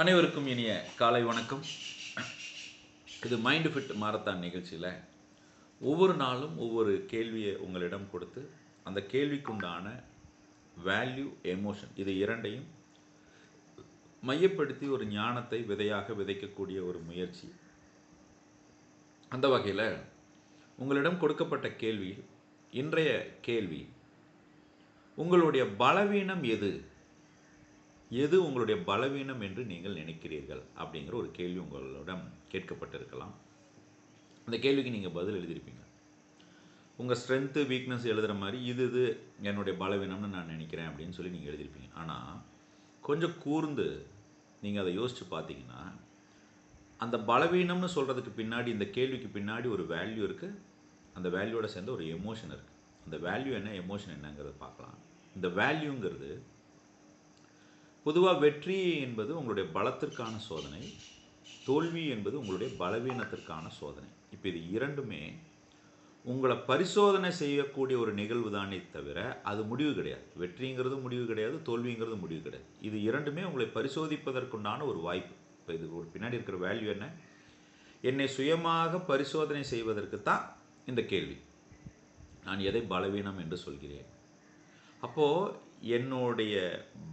அனைவருக்கும் இனிய காலை வணக்கம். இது மைண்ட் ஃபிட் மாரத்தான் நிகழ்ச்சியில் ஒவ்வொரு நாளும் ஒவ்வொரு கேள்வியை உங்களிடம் கொடுத்து அந்த கேள்விக்குண்டான வேல்யூ எமோஷன் இது இரண்டையும் மையப்படுத்தி ஒரு ஞானத்தை விதையாக விதைக்கக்கூடிய ஒரு முயற்சி. அந்த வகையில் உங்களிடம் கொடுக்கப்பட்ட கேள்வி இன்றைய கேள்வி உங்களுடைய பலவீனம் எது? எது உங்களுடைய பலவீனம் என்று நீங்கள் நினைக்கிறீர்கள்? அப்படிங்கிற ஒரு கேள்வி உங்களிடம் கேட்கப்பட்டிருக்கலாம். அந்த கேள்விக்கு நீங்கள் பதில் எழுதியிருப்பீங்க. உங்கள் ஸ்ட்ரென்த்து வீக்னஸ் எழுதுகிற மாதிரி இது இது என்னுடைய பலவீனம்னு நான் நினைக்கிறேன் அப்படின்னு சொல்லி நீங்கள் எழுதியிருப்பீங்க. ஆனால் கொஞ்சம் கூர்ந்து நீங்கள் அதை யோசித்து பார்த்தீங்கன்னா அந்த பலவீனம்னு சொல்கிறதுக்கு பின்னாடி இந்த கேள்விக்கு பின்னாடி ஒரு வேல்யூ இருக்குது அந்த வேல்யூவோட சேர்ந்து ஒரு எமோஷன் இருக்குது அந்த வேல்யூ என்ன? எமோஷன் என்னங்கிறத பார்க்கலாம். இந்த வேல்யூங்கிறது பொதுவாக வெற்றி என்பது உங்களுடைய பலத்திற்கான சோதனை தோல்வி என்பது உங்களுடைய பலவீனத்திற்கான சோதனை. இப்போ இது இரண்டுமே உங்களை பரிசோதனை செய்யக்கூடிய ஒரு நிகழ்வு தானே தவிர அது முடிவு கிடையாது. வெற்றிங்கிறது முடிவு கிடையாது தோல்விங்கிறது முடிவு கிடையாது. இது இரண்டுமே உங்களை பரிசோதிப்பதற்குண்டான ஒரு வாய்ப்பு. இப்போ இது ஒரு பின்னாடி இருக்கிற வேல்யூ என்ன? என்னை சுயமாக பரிசோதனை செய்வதற்கு தான் இந்த கேள்வி. நான் எதை பலவீனம் என்று சொல்கிறேன்? அப்போது என்னுடைய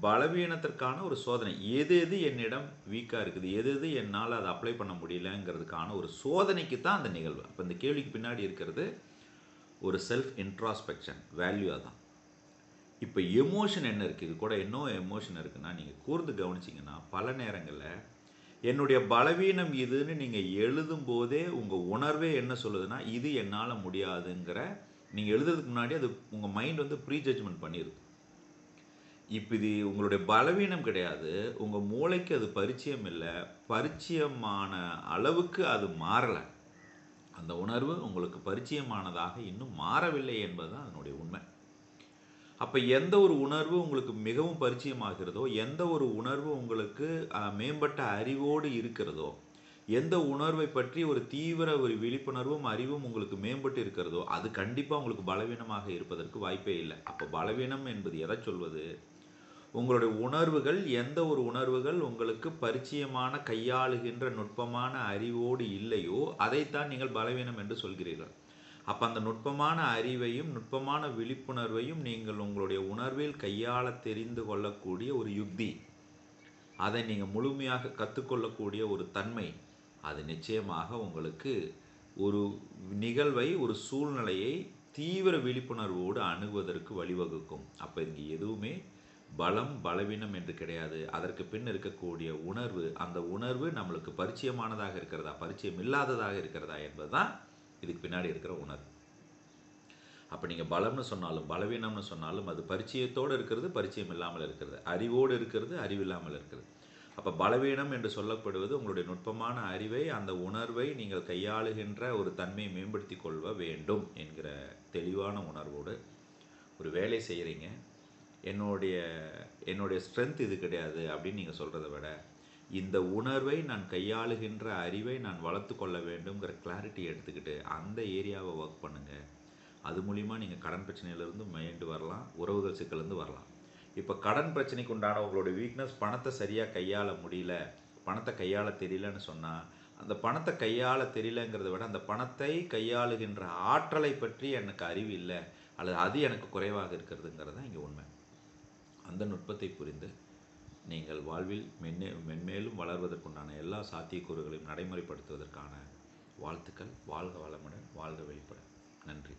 பலவீனத்திற்கான ஒரு சோதனை. எது எது என்னிடம் வீக்காக இருக்குது? எது எது என்னால் அதை அப்ளை பண்ண முடியலங்கிறதுக்கான ஒரு சோதனைக்கு தான் அந்த நிகழ்வு. அப்போ இந்த கேள்விக்கு பின்னாடி இருக்கிறது ஒரு செல்ஃப் இன்ட்ராஸ்பெக்ஷன் வேல்யூ தான். இப்போ எமோஷன் என்ன இருக்குது இது கூட என்ன எமோஷன் இருக்குன்னா நீங்கள் கூர்ந்து கவனிச்சிங்கன்னா பல நேரங்களில் என்னுடைய பலவீனம் இதுன்னு நீங்கள் எழுதும் போதே உங்கள் உணர்வே என்ன சொல்லுதுன்னா இது என்னால் முடியாதுங்கிற நீங்கள் எழுதுறதுக்கு முன்னாடி அது உங்கள் மைண்ட் வந்து ப்ரீ ஜட்ஜ்மெண்ட் பண்ணிடுது இப்போ இது உங்களுடைய பலவீனம் கிடையாது. உங்கள் மூளைக்கு அது பரிச்சயம் இல்லை. பரிச்சயமான அளவுக்கு அது மாறலை. அந்த உணர்வு உங்களுக்கு பரிச்சயமானதாக இன்னும் மாறவில்லை என்பது தான் அதனுடைய உண்மை. அப்போ எந்த ஒரு உணர்வு உங்களுக்கு மிகவும் பரிச்சயமாகிறதோ எந்த ஒரு உணர்வு உங்களுக்கு மேம்பட்ட அறிவோடு இருக்கிறதோ எந்த உணர்வை பற்றி ஒரு தீவிர ஒரு விழிப்புணர்வும் அறிவும் உங்களுக்கு மேம்பட்டு இருக்கிறதோ அது கண்டிப்பாக உங்களுக்கு பலவீனமாக இருப்பதற்கு வாய்ப்பே இல்லை. அப்போ பலவீனம் என்பது எதை சொல்வது? உங்களுடைய உணர்வுகள் எந்த ஒரு உணர்வுகள் உங்களுக்கு பரிச்சயமான கையாளுகின்ற நுட்பமான அறிவோடு இல்லையோ அதைத்தான் நீங்கள் பலவீனம் என்று சொல்கிறீர்கள். அப்போ அந்த நுட்பமான அறிவையும் நுட்பமான விழிப்புணர்வையும் நீங்கள் உங்களுடைய உணர்வில் கையாள தெரிந்து கொள்ளக்கூடிய ஒரு யுக்தி. அதை நீங்கள் முழுமையாக கற்றுக்கொள்ளக்கூடிய ஒரு தன்மை. அது நிச்சயமாக உங்களுக்கு ஒரு நிகழ்வை ஒரு சூழ்நிலையை தீவிர விழிப்புணர்வோடு அணுகுவதற்கு வழிவகுக்கும். அப்போ இங்கே எதுவுமே பலம் பலவீனம் என்று கிடையாது. அதற்கு பின் இருக்கக்கூடிய உணர்வு அந்த உணர்வு நம்மளுக்கு பரிச்சயமானதாக இருக்கிறதா பரிச்சயம் இல்லாததாக இருக்கிறதா என்பதுதான் இதுக்கு பின்னாடி இருக்கிற உணர்வு. அப்போ நீங்கள் பலம்னு சொன்னாலும் பலவீனம்னு சொன்னாலும் அது பரிச்சயத்தோடு இருக்கிறது பரிச்சயம் இல்லாமல் இருக்கிறது. அறிவோடு இருக்கிறது அறிவில்லாமல் இருக்கிறது. அப்போ பலவீனம் என்று சொல்லப்படுவது உங்களுடைய நுட்பமான அறிவை அந்த உணர்வை நீங்கள் கையாளுகின்ற ஒரு தன்மையை மேம்படுத்தி கொள்ள வேண்டும் என்கிற தெளிவான உணர்வோடு ஒரு வேலை செய்கிறீங்க என்னுடைய என்னுடைய ஸ்ட்ரென்த் இது கிடையாது அப்படின்னு நீங்கள் சொல்கிறத விட இந்த உணர்வை நான் கையாளுகின்ற அறிவை நான் வளர்த்து கொள்ள வேண்டுங்கிற கிளாரிட்டி எடுத்துக்கிட்டு அந்த ஏரியாவை ஒர்க் பண்ணுங்கள் அது மூலிமா நீங்கள் கடன் பிரச்சனையிலேருந்து மீண்டு வரலாம் உறவுகள் சிக்கலேருந்து வரலாம். இப்போ கடன் பிரச்சனைக்கு உண்டான உங்களுடைய வீக்னஸ் பணத்தை சரியாக கையாள முடியல பணத்தை கையாள தெரியலன்னு சொன்னால் அந்த பணத்தை கையாள தெரியலங்கிறத விட அந்த பணத்தை கையாளுகின்ற ஆற்றலை பற்றி எனக்கு அறிவு இல்லை அல்லது அது எனக்கு குறைவாக இருக்கிறதுங்கிறது தான் இங்கே உண்மை. அந்த நுட்பத்தை புரிந்து நீங்கள் வாழ்வில் மென்மே மென்மேலும் வளர்வதற்குண்டான எல்லா சாத்தியக்கூறுகளையும் நடைமுறைப்படுத்துவதற்கான வாழ்த்துக்கள். வாழ்க வளமுடன் வாழ்க வெளிப்பட நன்றி.